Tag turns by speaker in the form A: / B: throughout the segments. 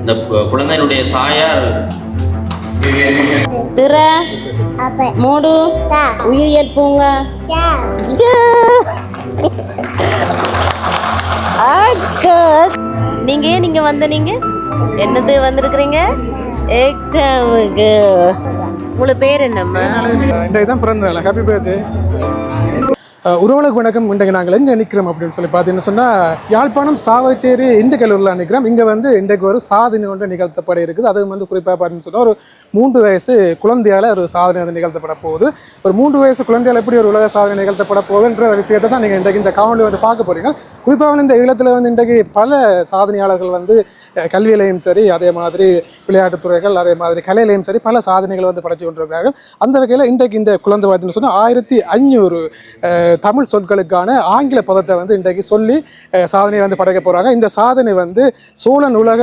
A: இந்த குழந்தையினுடைய தாயார்.
B: திற மூடு உயிரியல் பூங்கா. நீங்க ஏன் நீங்க வந்த நீங்க? என்னது வந்திருக்கிறீங்க? எக்ஸாமுக்கு உங்களுக்கு பேர் என்னம்மா?
C: இன்றைக்கு தான் பிறந்த நாள். ஹாப்பி பர்த்டே உறவுகளுக்கு வணக்கம். இன்றைக்கு நாங்கள் எங்கே நிற்கிறோம் அப்படின்னு சொல்லி பார்த்தீங்கன்னு சொன்னால் யாழ்ப்பாணம் சாவச்சேரி இந்து கல்லூரியில் நிற்கிறோம் இங்கே வந்து இன்றைக்கு ஒரு சாதனை ஒன்று நிகழ்த்தப்பட இருக்குது. அதுவும் வந்து குறிப்பாக பார்த்தீங்கன்னு சொன்னால் ஒரு மூன்று வயசு குழந்தையால் ஒரு சாதனை வந்து நிகழ்த்தப்பட போகுது. ஒரு மூன்று வயசு குழந்தையால் எப்படி ஒரு உலக சாதனை நிகழ்த்தப்பட போகுதுன்ற விஷயத்தை தான் நீங்கள் இன்றைக்கு இந்த காவலி வந்து பார்க்க போகிறீங்க குறிப்பாக வந்து இந்த ஈழத்தில் வந்து இன்றைக்கு பல சாதனையாளர்கள் வந்து கல்வியிலையும் சரி அதே மாதிரி விளையாட்டுத் துறைகள் அதே மாதிரி கலையிலையும் சரி பல சாதனைகள் வந்து படைச்சு கொண்டிருக்கிறார்கள். அந்த வகையில் இன்றைக்கு இந்த குழந்தை பார்த்தீங்கன்னு சொன்னால் ஆயிரத்தி ஐநூறு தமிழ் சொற்களுக்கான ஆங்கில பதத்தை வந்து இன்றைக்கு சொல்லி சாதனையை வந்து படைக்க போகிறாங்க இந்த சாதனை வந்து சோழன் உலக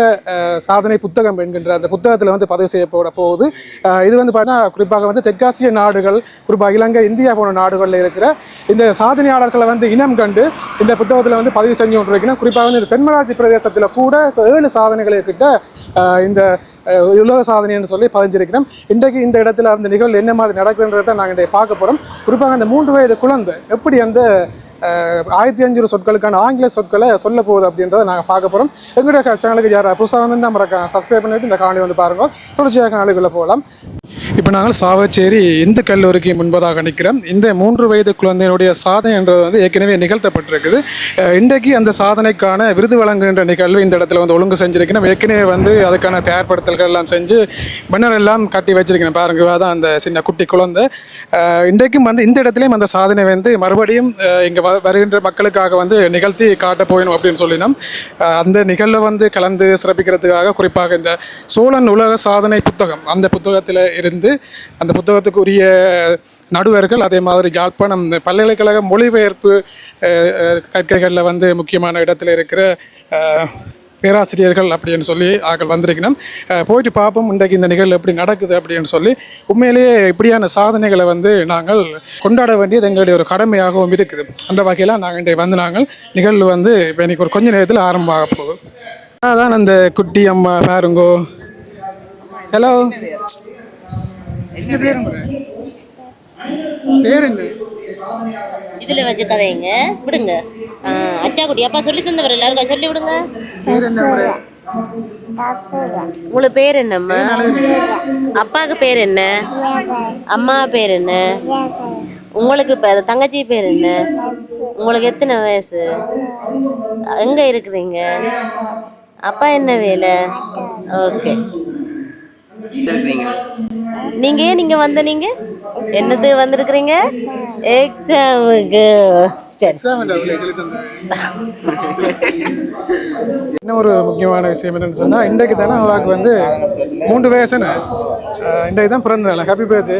C: சாதனை புத்தகம் என்கின்ற அந்த புத்தகத்தில் வந்து பதிவு செய்யப்பட போகுது. இது வந்து பார்த்தீங்கன்னா குறிப்பாக வந்து தெற்காசிய நாடுகள் குறிப்பாக இலங்கை இந்தியா போன்ற நாடுகளில் இருக்கிற இந்த சாதனையாளர்களை வந்து இனம் கண்டு இந்த புத்தகத்தில் வந்து பதிவு செஞ்சு கொண்டிருக்கணும் குறிப்பாக வந்து இந்த தென்மராட்சி பிரதேசத்தில் கூட ஏழு சாதனைகளை கிட்ட இந்த உலக சாதனைன்னு சொல்லி பதிஞ்சிருக்கிறோம் இன்றைக்கு இந்த இடத்துல அந்த நிகழ்வு என்ன மாதிரி நடக்குதுன்றதை நாங்கள் இன்றைக்கு பார்க்க போகிறோம் குறிப்பாக அந்த மூன்று வயது குழந்தை எப்படி அந்த ஆயிரத்தி அஞ்சூறு சொற்களுக்கான ஆங்கில சொற்களை சொல்ல போகுது அப்படின்றத நாங்கள் பார்க்க போகிறோம் எங்களுடைய சேனலுக்கு யார் புதுசாக வந்து நம்ம சப்ஸ்கிரைப் பண்ணிட்டு இந்த காணொலி வந்து பாருங்க. தொடர்ச்சியாக காணொலிக்குள்ளே போகலாம். இப்போ நாங்கள் சாவச்சேரி இந்து கல்லூரிக்கு முன்பதாக நிற்கிறோம். இந்த மூன்று வயது குழந்தையினுடைய சாதனைன்றது வந்து ஏற்கனவே நிகழ்த்தப்பட்டிருக்குது. இன்றைக்கு அந்த சாதனைக்கான விருது வழங்குகின்ற நிகழ்வு இந்த இடத்துல வந்து ஒழுங்கு செஞ்சுருக்கணும். ஏற்கனவே வந்து அதுக்கான தயார்படுத்தல்கள் எல்லாம் செஞ்சு மன்னர் எல்லாம் கட்டி வச்சிருக்கணும். பாருங்க அதான் அந்த சின்ன குட்டி குழந்தை. இன்றைக்கும் வந்து இந்த இடத்துலையும் அந்த சாதனை வந்து மறுபடியும் இங்கே வருகின்ற மக்களுக்காக வந்து நிகழ்த்தி காட்ட போயணும் அப்படின்னு சொல்லினோம். அந்த நிகழ்வை வந்து கலந்து சிறப்பிக்கிறதுக்காக குறிப்பாக இந்த சோழன் உலக சாதனை புத்தகம் அந்த புத்தகத்தில் இருந்து அந்த புத்தகத்துக்குரிய நடுவர்கள் அதே மாதிரி யாழ்ப்பாணம் பல்கலைக்கழக மொழிபெயர்ப்பு கற்கைகளில் வந்து முக்கியமான இடத்துல இருக்கிற பேராசிரியர்கள் அப்படின்னு சொல்லி ஆக்கள் வந்திருக்கணும். போயிட்டு பார்ப்போம் இன்றைக்கு இந்த நிகழ்வு எப்படி நடக்குது அப்படின்னு சொல்லி. உண்மையிலேயே இப்படியான சாதனைகளை வந்து நாங்கள் கொண்டாட வேண்டியது எங்களுடைய ஒரு கடமையாகவும் இருக்குது. அந்த வகையில் நாங்கள் இன்றைக்கு வந்து நாங்கள் நிகழ்வு வந்து இப்போ இன்றைக்கி ஒரு கொஞ்ச நேரத்தில் ஆரம்பமாக போகுது. அதான் அந்த குட்டி அம்மா பாருங்கோ. ஹலோ என்ன பேருங்க பேர் என்ன?
B: இதுல வச்சு கதைங்க. விடுங்க. ஆ, அச்சாக்குடி அப்பா சொல்லி தந்தவர் எல்லாருக்கும் சொல்லி விடுங்க.
C: பேர்?
B: உங்களுக்கு பேர்? என்னம்மா? அப்பாவுக்கு பேர். என்ன? அம்மா பேர் என்ன? உங்களுக்கு இப்ப தங்கச்சி பேர் என்ன? உங்களுக்கு எத்தனை வயசு? எங்க இருக்கிறீங்க? அப்பா என்ன வேலை? ஓகே. நீங்க ஏன் நீங்க வந்த நீங்க? என்னது வந்திருக்கிறீங்க? எக்ஸாமுக்கு சரி.
C: என்ன ஒரு முக்கியமான விஷயம் என்னன்னு சொன்னா இன்றைக்கு தானே அவாக்கு வந்து மூன்று வயசுன்னு இன்றைக்கு தான் பிறந்த நாள். ஹாப்பி பர்த்டே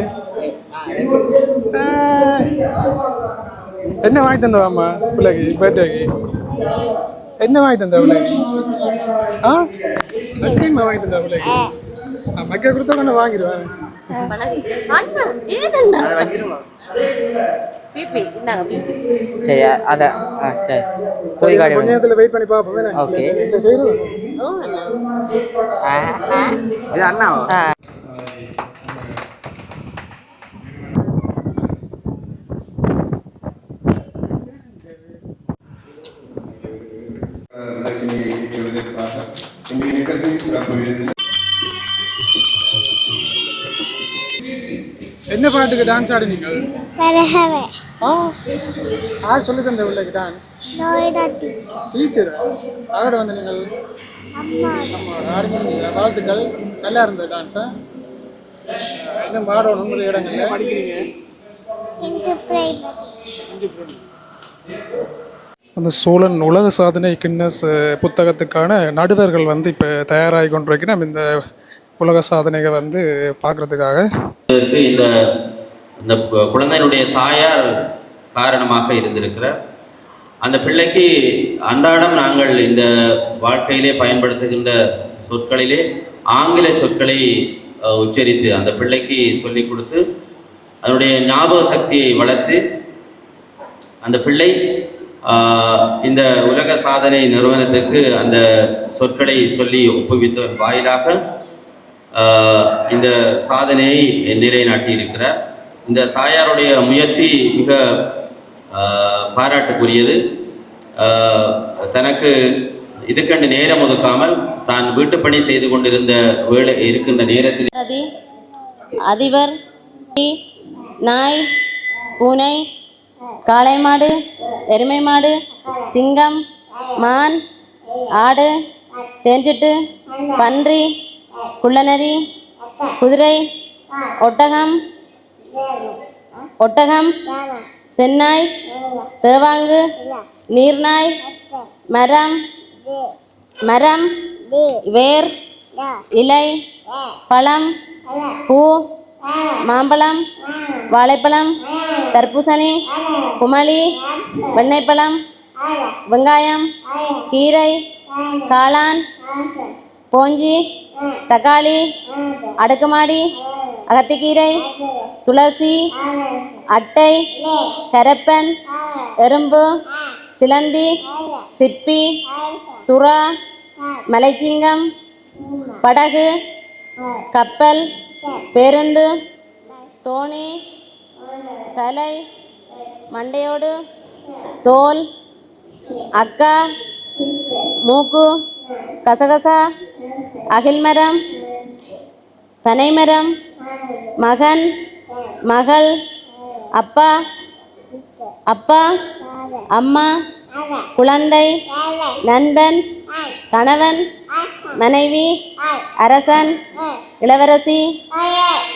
C: என்ன வாங்கி தந்தவாம்மா பிள்ளைக்கு பர்த்டேக்கு என்ன வாங்கி தந்தா பிள்ளைக்கு ஆ? ஐஸ்கிரீம் வாங்கி தந்தா பிள்ளைக்கு மக்கள் கொடுத்தா கொஞ்சம் வாங்கிடுவேன்.
D: சரி அத ஆ சரி. போய் காடி
C: வெயிட் பண்ணி
D: இது
C: என்ன பாட்டுக்கு டான்ஸ் ஆடினீங்க?
E: வரஹவே
C: ஆ? யார் சொல்லி தந்த பிள்ளைக்கு டான்ஸ்
E: நோய்டா டீச்சர்
C: டீச்சர் அதோட வந்து நீங்கள்
E: அம்மா.
C: ஆமாம் ஆடினீங்க வாழ்த்துக்கள். நல்லா இருந்தது டான்ஸா இன்னும் பாடணும் ஒரு இடங்கள்ல படிக்கிறீங்க?
E: இன்று பிரைமரி
C: அந்த சோழன் உலக சாதனை கின்னஸ் புத்தகத்துக்கான நடுவர்கள் வந்து இப்போ தயாராகி கொண்டிருக்கிறோம் இந்த உலக சாதனைகள் வந்து பார்க்குறதுக்காக.
A: இந்த இந்த குழந்தையினுடைய தாயார் காரணமாக இருந்திருக்கிறார். அந்த பிள்ளைக்கு அன்றாடம் நாங்கள் இந்த வாழ்க்கையிலே பயன்படுத்துகின்ற சொற்களிலே ஆங்கில சொற்களை உச்சரித்து அந்த பிள்ளைக்கு சொல்லிக் கொடுத்து அதனுடைய ஞாபக சக்தியை வளர்த்து அந்த பிள்ளை இந்த உலக சாதனை நிறுவனத்துக்கு அந்த சொற்களை சொல்லி ஒப்புவித்த வாயிலாக இந்த சாதனையை நிலைநாட்டியிருக்கிறார் இந்த தாயாருடைய முயற்சி மிக பாராட்டுக்குரியது. தனக்கு இதுக்கண்டு நேரம் ஒதுக்காமல் தான் வீட்டுப்பணி செய்து கொண்டிருந்த வேலை இருக்கின்ற நேரத்தில்
B: அதிபர் நாய் பூனை காளை மாடு எருமை மாடு சிங்கம் மான் ஆடு தேஞ்சிட்டு பன்றி குள்ளநரி குதிரை ஒட்டகம் ஒட்டகம் சென்னாய் தேவாங்கு நீர்நாய் மரம் மரம் வேர் இலை பழம் பூ மாம்பழம் வாழைப்பழம் தர்பூசணி குமளி வெண்ணெய்ப்பழம் வெங்காயம் கீரை காளான் போஞ்சி தக்காளி அடுக்குமாடி அகத்திக்கீரை துளசி அட்டை கரப்பன் எறும்பு சிலந்தி சிற்பி சுறா மலைச்சிங்கம் படகு கப்பல் பேருந்து தோணி தலை மண்டையோடு தோல் அக்கா மூக்கு கசகசா அகில்மரம் பனைமரம் மகன் மகள் அப்பா அப்பா அம்மா குழந்தை நண்பன் கணவன் மனைவி அரசன் இளவரசி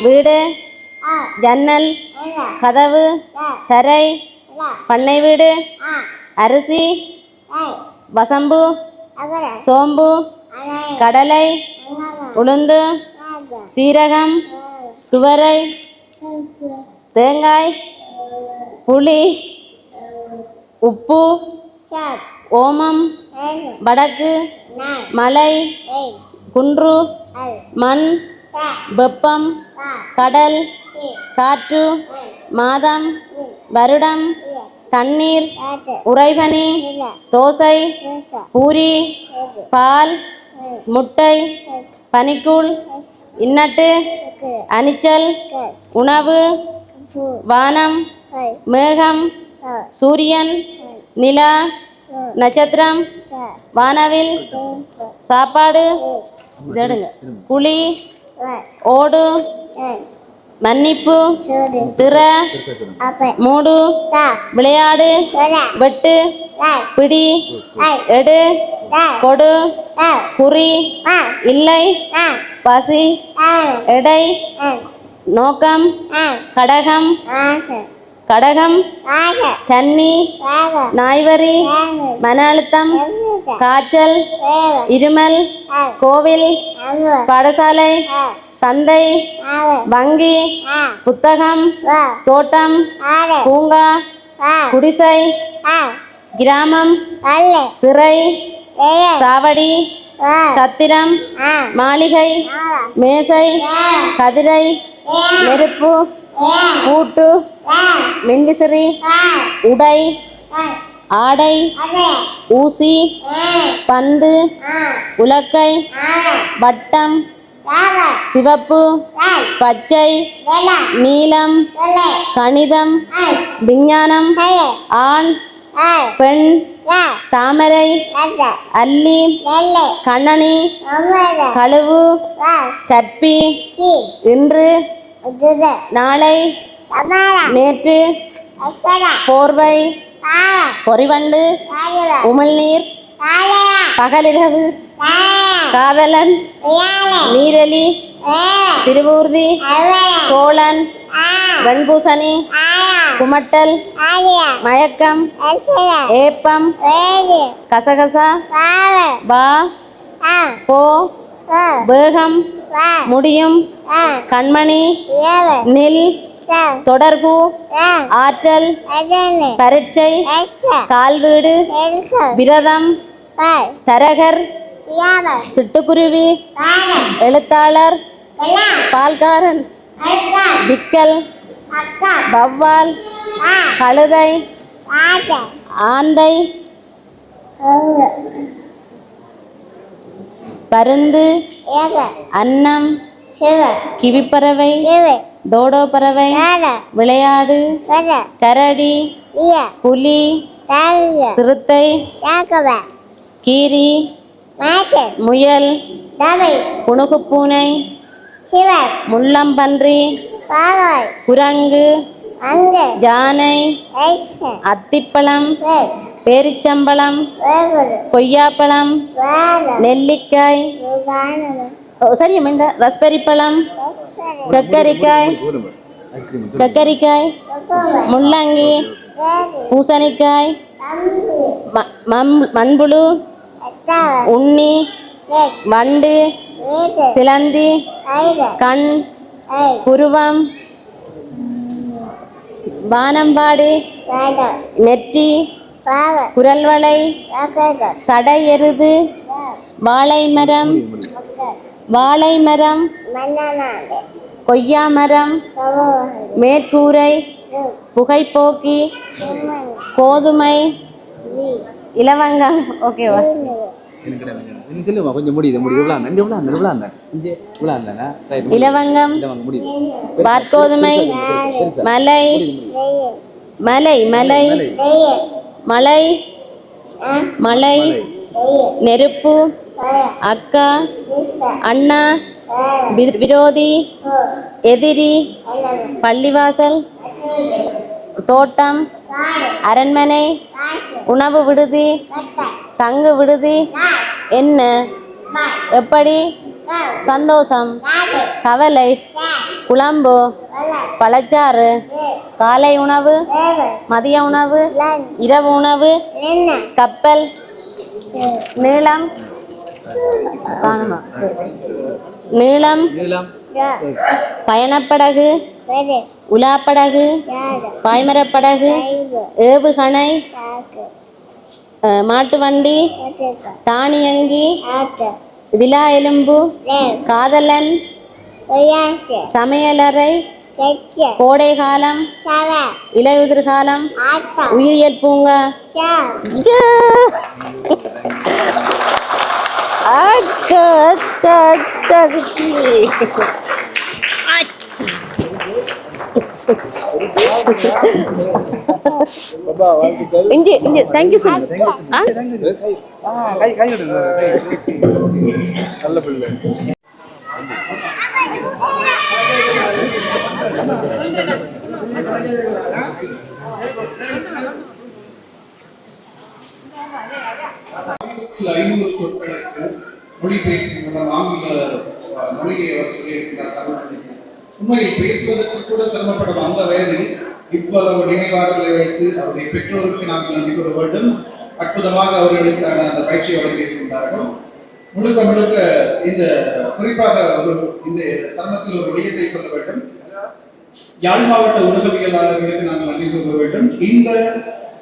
B: வீடு ஜன்னல் கதவு தரை பண்ணை வீடு அரிசி வசம்பு சோம்பு கடலை உளுந்து சீரகம் துவரை தேங்காய் புளி உப்பு ஓமம் வடக்கு மலை குன்று மண் வெப்பம் கடல் காற்று மாதம் வருடம் தண்ணீர் உறைபனி தோசை பூரி பால் முட்டை பனிக்கூழ் இன்னட்டு அனிச்சல் உணவு வானம் மேகம் சூரியன் நிலா நட்சத்திரம் வானவில் சாப்பாடு இதை எடுங்க. குழி ஓடு மன்னிப்பு திற மூடு விளையாடு வெட்டு பிடி எடு கொடு குறி இல்லை பசி எடை நோக்கம் கடகம் கடகம் தண்ணி நாய்வரி மன அழுத்தம் காய்ச்சல் இருமல் கோவில் பாடசாலை சந்தை வங்கி புத்தகம் தோட்டம் பூங்கா குடிசை கிராமம் சிறை சாவடி சத்திரம் மாளிகை மேசை கதிரை நெருப்பு பூட்டு மின்விசிறி உடை ஆடை ஊசி பந்து உலக்கை வட்டம் சிவப்பு பச்சை நீலம் கணிதம் விஞ்ஞானம் ஆண் பெண் தாமரை அல்லி கண்ணனி கழுவு கற்பி இன்று நாளை நேற்று போர்வை பொறிவண்டு உமிழ்நீர் பகலிரவு காதலன் நீரலி திருவூர்தி சோழன் வெண்பூசணி குமட்டல் மயக்கம் ஏப்பம் கசகசா பா போ வேகம் முடியும். கண்மணி. நில். தொடர்பு. ஆற்றல். பரீட்சை. கால்வீடு விரதம். தரகர். சிட்டுக்குருவி. எழுத்தாளர். பால்காரன். விக்கல். வவ்வால் கழுதை. ஆந்தை. பருந்து அன்னம் கிவிப்பறவை டோடோ பறவை விளையாடு கரடி புலி சிறுத்தை கீரி முயல் புனுகுப்பூனை முள்ளம்பன்றி குரங்கு
E: ஐசன்
B: அத்திப்பழம் பேரிச்சம்பழம் கொய்யாப்பழம் நெல்லிக்காய் சரிம்மா இந்த ரஸ்பெரி பழம் கக்கரிக்காய் கக்கரிக்காய் முள்ளங்கி பூசணிக்காய் மண்புழு உண்ணி வண்டு சிலந்தி கண்
E: ஐ
B: புருவம் வானம்பாடி நெற்றி குரல்வளை
E: வாக்கக
B: சடை எருது வாழை மரம் வாழை மரம் கொய்யா மரம் மேற்கூரை புகைப்போக்கி கோதுமை இலவங்கம் ஓகேவா இலவங்கம் வார்கோதுமை மலை மலை மலை. மலை மலை நெருப்பு அக்கா அண்ணா விரோதி எதிரி பள்ளிவாசல் தோட்டம் அரண்மனை உணவு விடுதி தங்கு விடுதி என்ன? எப்படி? சந்தோஷம் கவலை குழம்பு பழச்சாறு காலை உணவு மதிய உணவு இரவு உணவு கப்பல் நீளம் நீளம் பயணப்படகு உலாப்படகு பாய்மரப்படகு ஏவுகணை மாட்டு வண்டி தானியங்கி விலா எலும்பு காதலன் சமையலறை
E: கெச்சு.
B: கோடை காலம்
E: சவ.
B: இலையுதிர் காலம் உயிரியல் பூங்கா. அச்சா. இஞ்சி இஞ்சி தேங்க்யூ சார் ஆ?
F: கை கை விடுங்க நல்ல பிள்ளை
G: ஐநூறு சொற்களுக்கு மொழிபெயர்ப்பு மூலம் ஆங்கில அஹ், மொழியை அவர் சொல்லியிருக்கிறார் தமிழ் உண்மையில் பேசுவதற்கு கூட சிரமப்படும் அந்த வயதில் இவ்வளவு நினைவாற்றலை வைத்து அவருடைய பெற்றோருக்கு நாங்கள் நன்றி கூற வேண்டும். அற்புதமாக அவர்களுக்கான அந்த பயிற்சி வழங்கியிருக்கின்றார்கள். முழுக்க முழுக்க இந்த குறிப்பாக ஒரு இந்த தருணத்தில் ஒரு விடயத்தை சொல்ல வேண்டும். யாழ் மாவட்ட ஊடகவியலாளர்களுக்கு நாங்கள் நன்றி சொல்ல வேண்டும். இந்த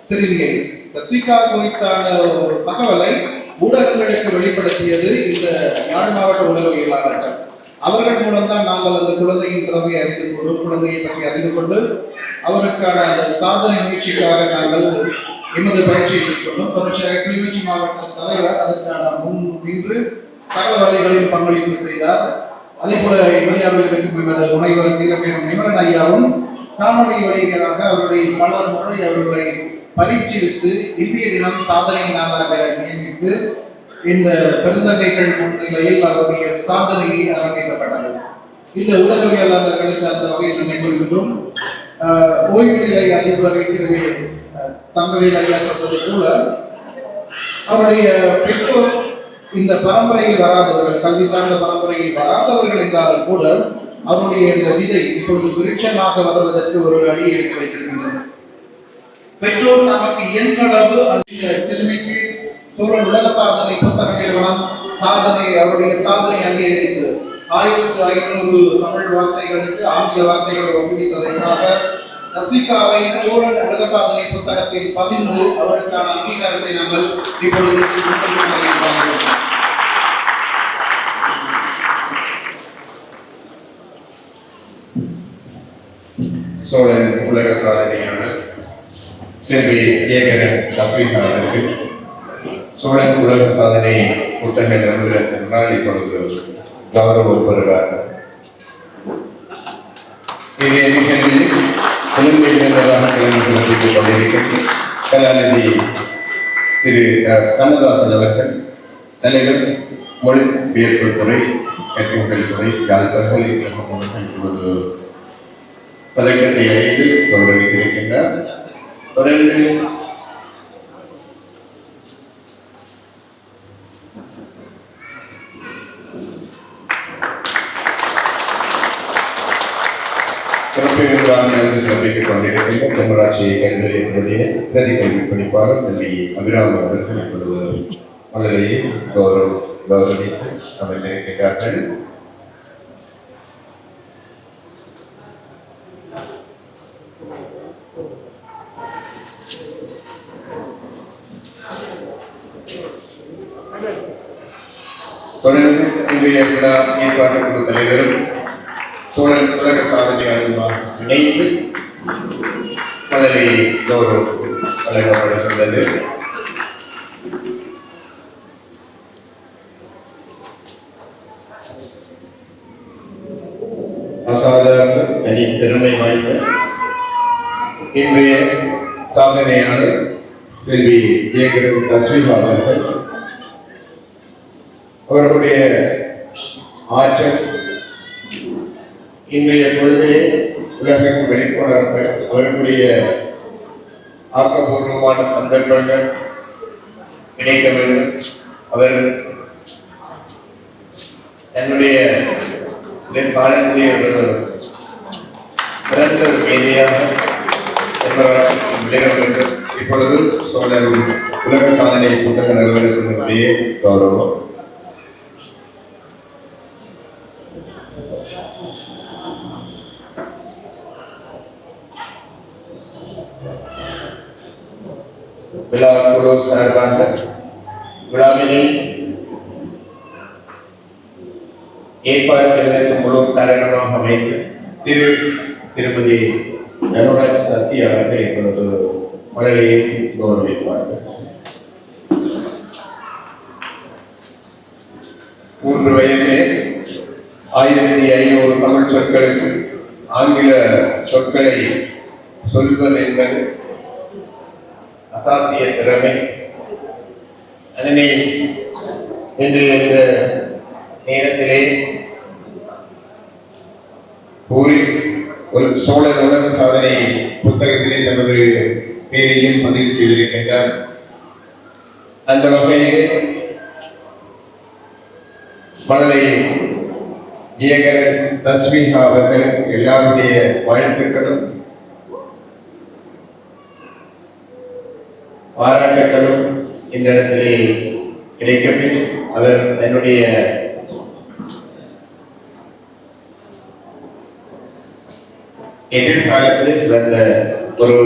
G: சிறுமியை தஸ்விகா குறித்தான ஒரு தகவலை ஊடகங்களுக்கு வெளிப்படுத்தியது இந்த யாழ் மாவட்ட ஊடகவியலாளர்கள் அவர்கள் மூலம்தான் நாங்கள் அந்த குழந்தையின் திறமையை அறிந்து கொண்டு குழந்தையை பற்றி அறிந்து கொண்டு அவருக்கான அந்த சாதனை முயற்சிக்காக நாங்கள் எமது பயிற்சியை மேற்கொண்டோம். தொடர்ச்சியாக கிளிநொச்சி மாவட்ட தலைவர் அதற்கான முன் நின்று சகல வழிகளில் பங்களிப்பு செய்தார். அதே போல இந்தியாவில் இருக்கும் எமது முனைவர் நீலமேகம் நிமலன் ஐயாவும் காணொலி வழிகளாக அவருடைய பல முறை அவர்களை பரீட்சித்து இந்திய தினம் சாதனை நாளாக நியமித்து இந்த பெருந்தகைகள் முன்னிலையில் அவருடைய சாதனையை அரங்கேற்றப்பட்டது இந்த ஊடகவியலாளர்களுக்கு அந்த வகையில் நினைவுகின்றோம் ஆஹ் ஓய்வு நிலை அதிபர் ஏற்கனவே ஆஹ் தங்கவேல் ஐயா சொன்னது போல அவருடைய பெற்றோர் இந்த பரம்பரையில் வராதவர்கள் கல்வி சார்ந்த பரம்பரையில் வராதவர்கள் என்றாலும் கூட அவருடைய இந்த விதை இப்பொழுது விருட்சமாக வருவதற்கு ஒரு அடி எடுத்து வைத்திருக்கின்றது பெற்றோர் நமக்கு இயன்றளவு அந்த சிறுமிக்கு சூழல் உலக சாதனை புத்தக நிறுவனம் சாதனை அவருடைய சாதனை அங்கீகரித்து ஆயிரத்தி ஐநூறு தமிழ் வார்த்தைகளுக்கு ஆங்கில வார்த்தைகளை ஒப்புவித்ததற்காக ரசிகாவை சோழன் உலக சாதனை புத்தகத்தில் பதிந்து அவருக்கான அங்கீகாரத்தை நாங்கள் இப்பொழுது
H: சோழன் உலக சாதனையான செல்வி ஏகரன் தஸ்வீன் அவர்களுக்கு சோழன் உலக சாதனை புத்தக நிறுவனத்தினால் இப்பொழுது கௌரவம் பெறுவார் நிகழ்வில் குழந்தை இளைஞராக கலந்து சிறப்பித்துக் கலாநிதி திரு கண்ணதாசன் அவர்கள் தலைவர் மொழிபெயர்ப்பு துறை கற்றுக்கொண்டல் துறை யாழ் பல்கலைக்கழகம் அவர்கள் பதக்கத்தை அடைந்து கௌரவித்திருக்கின்றார். தொடர்ந்து சிறப்பு விருந்தாளர்கள் சிறப்பித்துக் கொண்டிருக்கின்ற தென்மராட்சி கல்வியுடைய பிரதி கல்வி படிப்பாளர் செல்வி அபிராம் அவர்கள் இப்பொழுது மலரையை கௌரவ கௌரவித்து அமர்ந்திருக்கிறார்கள் தொடர்ந்து இன்றைய விழா ஏற்பாட்டு குழு தலைவரும் சோழன் உலக சாதனையாளருமாக இணைந்து மலரை கௌரவம் வழங்கப்படுகின்றது அசாதாரண தனி திறமை வாய்ந்த இன்றைய சாதனையாளர் செல்வி ஜெயகிரன் தஸ்வீபா அவர்கள். அவர்களுடைய ஆற்றல் இன்றைய பொழுதே உலகம் வெளிக்கொணர்ந்த அவர்களுடைய ஆக்கப்பூர்வமான சந்தர்ப்பங்கள் கிடைக்க வேண்டும் அவர் தன்னுடைய காலத்திலே ஒரு பிறந்த ஒரு தென்மராட்சிக்கு வேண்டும் இப்பொழுது சோழர் உலக சாதனை புத்தக நிறுவனத்தினுடைய கௌரவம் விழா குழு சார்பாக விழாவினை ஏற்பாடு செய்வதற்கு முழு காரணமாக அமைத்து திரு திருமதி தனுராஜ் சத்யா அவர்கள் கௌரவிப்பார்கள் மூன்று வயதிலே ஆயிரத்தி ஐநூறு தமிழ் சொற்களுக்கு ஆங்கில சொற்களை சொல்வது என்பது அசாத்திய திறமை அதனை இன்று இந்த நேரத்திலே கூறி ஒரு சோழர் உலக சாதனை புத்தகத்திலே தனது பேரையும் பதிவு செய்திருக்கின்றார் அந்த வகையில் மழலை இயக்கரன் தஸ்மிகா அவர்கள் எல்லாருடைய வாழ்த்துக்களும் பாராட்டுகளும் இந்த இடத்திலே கிடைக்கப்பெற்று அவர் தன்னுடைய எதிர்காலத்தில் சிறந்த ஒரு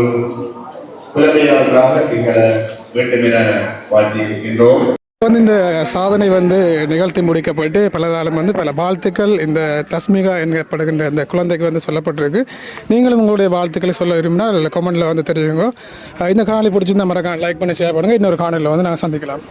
H: புலமையாளராக திகழ வேண்டும் என வாழ்த்தியிருக்கின்றோம்.
C: வந்து இந்த சாதனை வந்து நிகழ்த்தி முடிக்கப்பட்டு பலராலும் வந்து பல வாழ்த்துக்கள். இந்த தஸ்மிகா என்கப்படுகின்ற இந்த குழந்தைக்கு வந்து சொல்லப்பட்டிருக்கு. நீங்களும் உங்களுடைய வாழ்த்துக்களை சொல்ல விரும்பினால் கமெண்ட்டில் வந்து தெரியுங்க இந்த காணொலி பிடிச்சிருந்தா மறக்காம லைக் பண்ணி ஷேர் பண்ணுங்கள் இன்னொரு காணொலியில் வந்து நாங்கள் சந்திக்கலாம்.